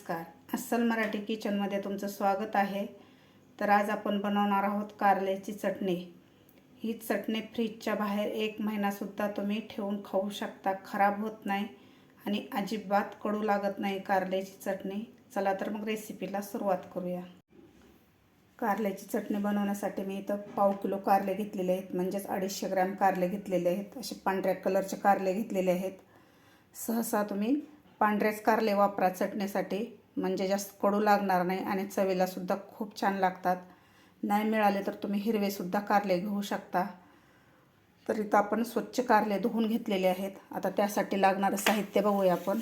नमस्कार. अस्सल मराठी किचनमध्ये तुमचं स्वागत आहे. तर आज आपण बनवणार आहोत कारल्याची चटणी. ही चटणी फ्रीजच्या बाहेर एक महिनासुद्धा तुम्ही ठेवून खाऊ शकता. खराब होत नाही आणि अजिबात कडू लागत नाही कारल्याची चटणी. चला तर मग रेसिपीला सुरुवात करूया. कारल्याची चटणी बनवण्यासाठी मी इथं पाव किलो कारले घेतलेले आहेत. म्हणजेच अडीचशे ग्रॅम कारले घेतलेले आहेत. असे पांढऱ्या कलरचे कारले घेतलेले आहेत. सहसा तुम्ही पांढरेच कारले वापरा चटणीसाठी. म्हणजे जास्त कडू लागणार नाही आणि चवीलासुद्धा खूप छान लागतात. नाही मिळाले तर तुम्ही हिरवेसुद्धा कारले घेऊ शकता. तर इथं आपण स्वच्छ कारले धुवून घेतलेले आहेत. आता त्यासाठी लागणारं साहित्य बघूया आपण.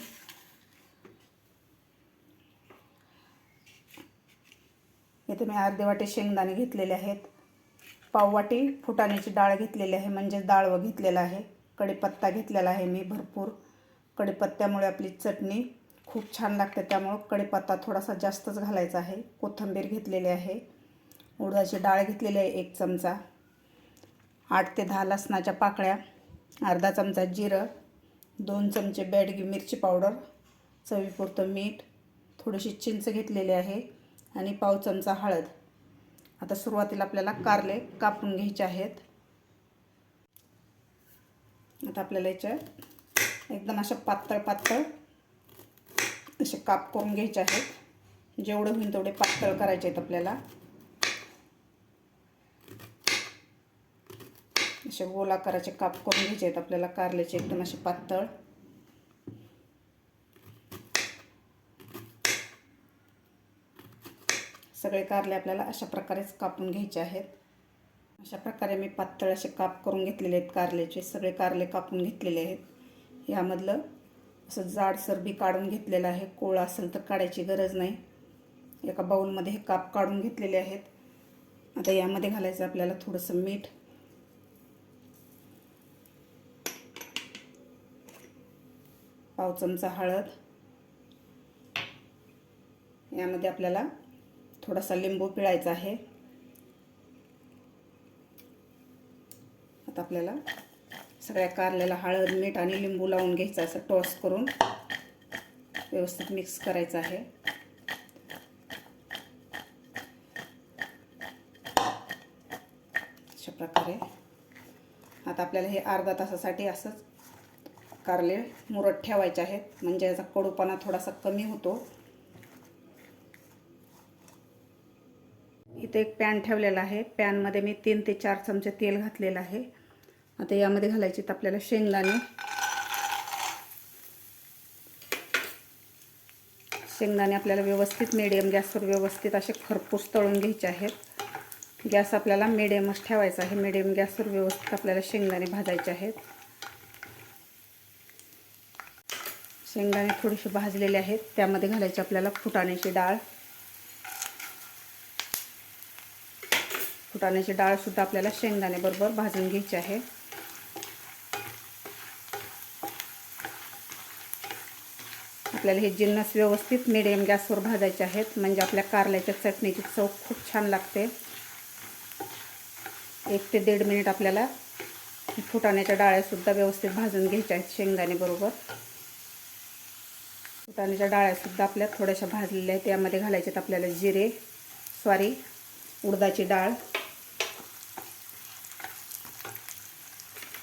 इथे मी अर्धे वाटे शेंगदाणे घेतलेले आहेत. पाववाटी फुटाण्याची डाळ घेतलेली आहे. म्हणजे डाळ व घेतलेला आहे. कढीपत्ता घेतलेला आहे मी भरपूर. कडीपत्त्यामुळे आपली चटणी खूप छान लागते. त्यामुळं कडीपत्ता थोडासा जास्तच घालायचा आहे. कोथिंबीर घेतलेली आहे. उडदाची डाळ घेतलेली आहे एक चमचा. आठ ते दहा लसणाच्या पाकळ्या अर्धा चमचा जिरं दोन चमचे बॅडगी मिरची पावडर चवीपुरतं मीठ थोडीशी चिंच घेतलेली आहे आणि पाव चमचा हळद. आता सुरुवातीला आपल्याला कारले कापून घ्यायचे आहेत. आता आपल्याला याच्या एकदम अशा पातळ पातळ. असे काप करून घ्यायचे आहेत. जेवढं होईल तेवढे पातळ करायचे आहेत आपल्याला. असे गोल आकाराचे काप करून घ्यायचे आहेत आपल्याला कारल्याचे एकदम असे पातळ. सगळे कारले आपल्याला अशा प्रकारेच कापून घ्यायचे आहेत. अशा प्रकारे मी पातळ असे काप करून घेतलेले आहेत कारल्याचे. सगळे कारले कापून घेतलेले आहेत. यामधलं असं जाडसर बी काढून घेतलेलं आहे. कोळ असेल तर काढायची गरज नाही. एका बाऊलमध्ये हे काप काढून घेतलेले आहेत. आता यामध्ये घालायचं आपल्याला थोडंसं मीठ. पाव चमचा हळद. यामध्ये आपल्याला थोडासा लिंबू पिळायचा आहे. आता आपल्याला सगळ्या कारल्याला हळद मीठ आणि लिंबू लावून घ्यायचं असं टॉस करून व्यवस्थित मिक्स करायचं आहे. अशा प्रकारे. आता आपल्याला हे अर्धा तासासाठी असंच कारले मुरत ठेवायचे आहेत. म्हणजे याचा कडूपणा थोडासा कमी होतो. इथे एक पॅन ठेवलेला आहे. पॅनमध्ये मी तीन ते चार चमचे तेल घातलेलं आहे. आता यामध्ये घालायचे तर आपल्याला शेंगदाणे. शेंगदाणे आपल्याला व्यवस्थित मिडियम गॅसवर व्यवस्थित असे खरपूस तळून घ्यायचे आहेत. गॅस आपल्याला मिडियमच ठेवायचा आहे. मिडियम गॅसवर व्यवस्थित आपल्याला शेंगदाणे भाजायचे आहेत. शेंगदाणे थोडेसे भाजलेले आहेत. त्यामध्ये घालायचे आपल्याला फुटाण्याची डाळ. फुटाण्याची डाळसुद्धा आपल्याला शेंगदाण्याबरोबर भाजून घ्यायची आहे. आपल्याला हे जिन्नस व्यवस्थित मिडियम गॅसवर भाजायचे आहेत. म्हणजे आपल्या कारल्याच्या चटणीची चव खूप छान लागते. एक ते दीड मिनिट आपल्याला फुटाण्याच्या डाळ्यासुद्धा व्यवस्थित भाजून घ्यायच्या आहेत शेंगदाणेबरोबर फुटाण्याच्या डाळ्यासुद्धा आपल्या थोड्याशा भाजलेल्या आहेत. त्यामध्ये घालायचे आहेत आपल्याला जिरे सॉरी उडदाची डाळ.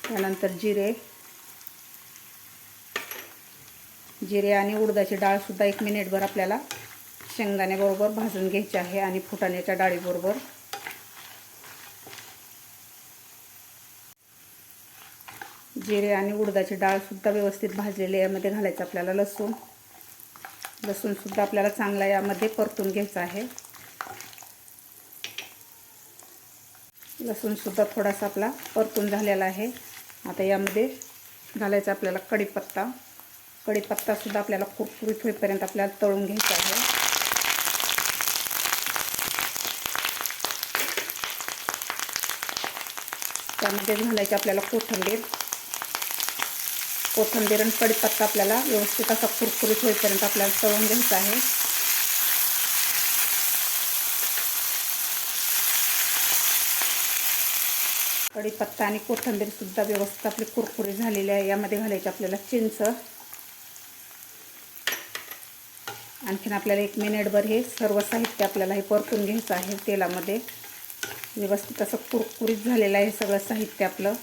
त्यानंतर जिरे. जिरे आणि उडदाची डाळसुद्धा एक मिनिटभर आपल्याला शेंगदाण्याबरोबर भाजून घ्यायची आहे आणि फुटाण्याच्या डाळीबरोबर. जिरे आणि उडदाची डाळसुद्धा व्यवस्थित भाजलेली यामध्ये घालायचं आपल्याला लसूण. लसूणसुद्धा आपल्याला चांगला यामध्ये परतून घ्यायचा आहे. लसूणसुद्धा थोडासा आपला परतून झालेला आहे. आता यामध्ये घालायचा आपल्याला कढीपत्ता. कढीपत्तासुद्धा आपल्याला कुरकुरीत होईपर्यंत आपल्याला तळून घ्यायचा आहे. त्यामध्ये घालायचे आपल्याला कोथंबीर. कोथंबीर आणि कढीपत्ता आपल्याला व्यवस्थित असा कुरकुरीत होईपर्यंत आपल्याला तळून घ्यायचा आहे. कढीपत्ता आणि कोथंबीरसुद्धा व्यवस्थित आपली कुरकुरी झालेली आहे. यामध्ये घालायची आपल्याला चिंच. आणखीन आपल्याला एक मिनिटभर हे सर्व साहित्य आपल्याला हे परतून घ्यायचं आहे तेलामध्ये. व्यवस्थित असं कुरकुरीत झालेलं आहे सगळं साहित्य आपलं.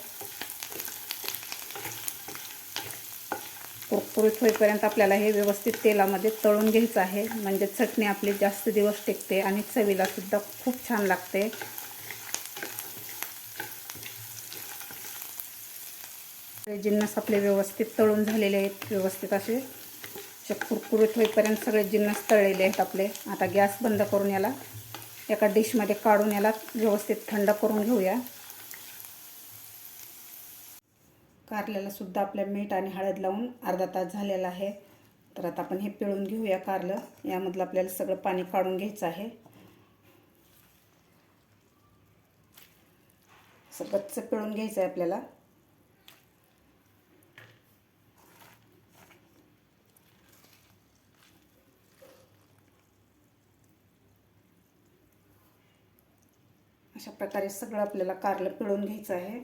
कुरकुरीत होईपर्यंत आपल्याला हे व्यवस्थित तेलामध्ये तळून घ्यायचं आहे. म्हणजे चटणी आपली जास्त दिवस टिकते आणि चवीला सुद्धा खूप छान लागते. जिन्नस आपले व्यवस्थित तळून झालेले आहेत. व्यवस्थित असे असे कुरकुरीत होईपर्यंत सगळे जिन्नस तळलेले आहेत आपले. आता गॅस बंद करून याला एका डिशमध्ये काढून याला व्यवस्थित थंड करून घेऊया. कारल्याला सुद्धा आपल्या मीठ आणि हळद लावून अर्धा तास झालेला आहे. तर आता आपण हे पिळून घेऊया कारलं. यामधलं आपल्याला सगळं पाणी काढून घ्यायचं आहे. सगळंच पिळून घ्यायचं आहे आपल्याला. अशा प्रकारे सगळं आपल्याला कारलं पिळून घ्यायचं आहे.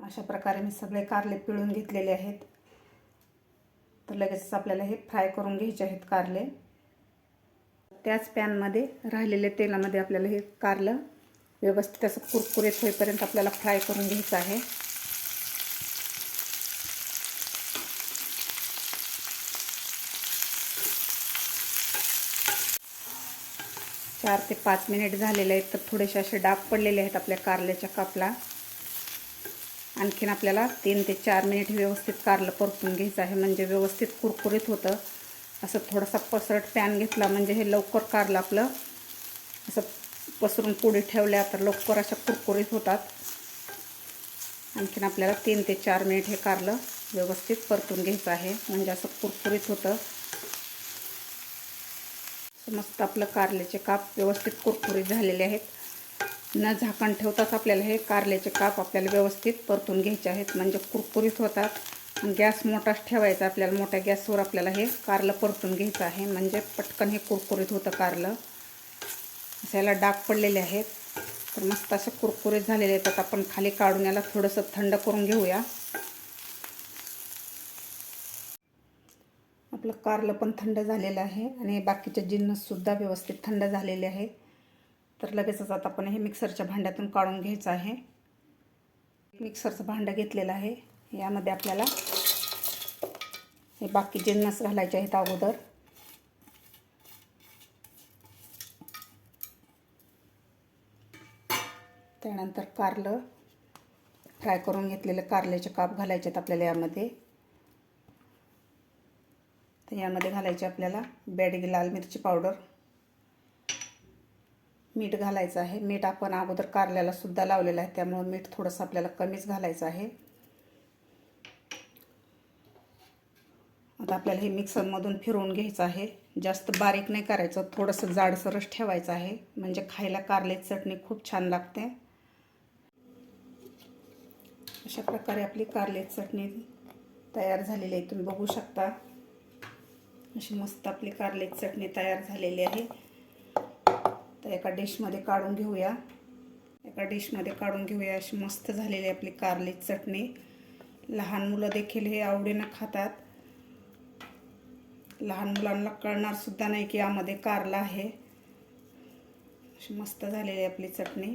अशा प्रकारे मी सगळे कारले पिळून घेतलेले आहेत. तर लगेच आपल्याला हे फ्राय करून घ्यायचे आहेत कारले. त्याच पॅनमध्ये राहिलेल्या तेलामध्ये आपल्याला हे कारलं व्यवस्थित असं कुरकुरीत होईपर्यंत आपल्याला फ्राय करून घ्यायचं आहे. चार ते पाच मिनिट झालेले आहेत तर थोडेसे असे डाग पडलेले आहेत आपल्या कारल्याच्या कापला. आणखीन आपल्याला तीन ते चार मिनिट व्यवस्थित कारलं परतून घ्यायचं आहे म्हणजे व्यवस्थित कुरकुरीत होतं. असं थोडासा पसरट पॅन घेतला म्हणजे हे लवकर कारलं आपलं. असं पसरून पुढे ठेवल्या तर लवकर अशा कुरकुरीत होतात. आणखीन आपल्याला तीन ते चार मिनिट हे कारलं व्यवस्थित परतून घ्यायचं आहे म्हणजे असं कुरकुरीत होतं. मस्त आपलं कारल्याचे काप व्यवस्थित कुरकुरीत झालेले आहेत. न झाकण ठेवताच आपल्याला हे कारल्याचे काप आपल्याला व्यवस्थित परतून घ्यायचे आहेत. म्हणजे कुरकुरीत होतात. गॅस मोठाच ठेवायचा. आपल्याला मोठ्या गॅसवर आपल्याला हे कारलं परतून घ्यायचं आहे. म्हणजे पटकन हे कुरकुरीत होतं कारलं. याला डाग पडलेले आहेत. तर मस्त असं कुरकुरीत झालेले आहेत. आता आपण खाली काढून याला थोडंसं थंड करून घेऊया. आपलं कारलं पण थंड झालेलं आहे आणि बाकीचे जिन्नससुद्धा व्यवस्थित थंड झालेले आहे. तर लगेचच आता आपण हे मिक्सरच्या भांड्यातून काढून घ्यायचं आहे. मिक्सरचं भांडं घेतलेलं आहे. यामध्ये आपल्याला हे बाकी जिन्नस घालायचे आहेत अगोदर. त्यानंतर कारलं फ्राय करून घेतलेलं कारल्याचे काप घालायचे आहेत आपल्याला यामध्ये. तर यामध्ये घालायची आपल्याला बेडगी लाल मिरची पावडर. मीठ घालायचं आहे. मीठ आपण अगोदर कारल्याला सुद्धा लावलेलं आहे. त्यामुळं मीठ थोडंसं आपल्याला कमीच घालायचं आहे. आता आपल्याला हे मिक्सरमधून फिरवून घ्यायचं आहे. जास्त बारीक नाही करायचं. थोडंसं जाडसरच ठेवायचं आहे. म्हणजे खायला कारल्याची चटणी खूप छान लागते. अशा प्रकारे आपली कारल्याची चटणी तयार झालेली आहे. तुम्ही बघू शकता. अशी मस्त आपली कारल्याची चटणी तयार झालेली आहे. तर एका डिशमध्ये काढून घेऊया. एका डिशमध्ये काढून घेऊया अशी मस्त झालेली आपली कारलीची चटणी. लहान मुलं देखील हे आवडीनं खातात. लहान मुलांना कळणार सुद्धा नाही की यामध्ये कारला आहे. अशी मस्त झालेली आपली चटणी.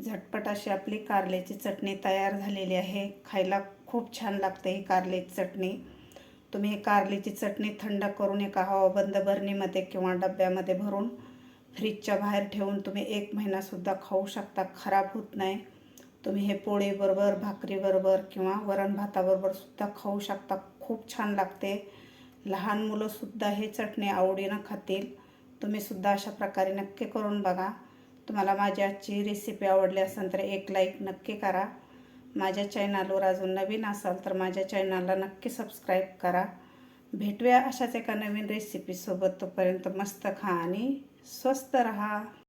झटपट अशी आपली कारल्याची चटणी तयार झालेली आहे. खायला खूप छान लागते ही कारल्याची चटणी. तुम्ही हे कारलीची चटणी थंड करून एका हवाबंद बरणीमध्ये किंवा डब्यामध्ये भरून फ्रीजच्या बाहेर ठेवून तुम्ही एक महिनासुद्धा खाऊ शकता खराब होत नाही. तुम्ही हे पोळीबरोबर भाकरीबरोबर किंवा वरण भाताबरोबर सुद्धा खाऊ शकता. खूप छान लागते. लहान मुलंसुद्धा हे चटणी आवडीनं खातील. तुम्हीसुद्धा अशा प्रकारे नक्की करून बघा. तुम्हाला माझी आजची रेसिपी आवडली असेल तर एक लाईक नक्की करा. माझ्या चॅनलवर अजून नवीन असाल तर माझ्या चॅनलला नक्की सबस्क्राईब करा. भेटूया अशाच एका नवीन रेसिपीसोबत तोपर्यंत मस्त खा आणि स्वस्त रहा.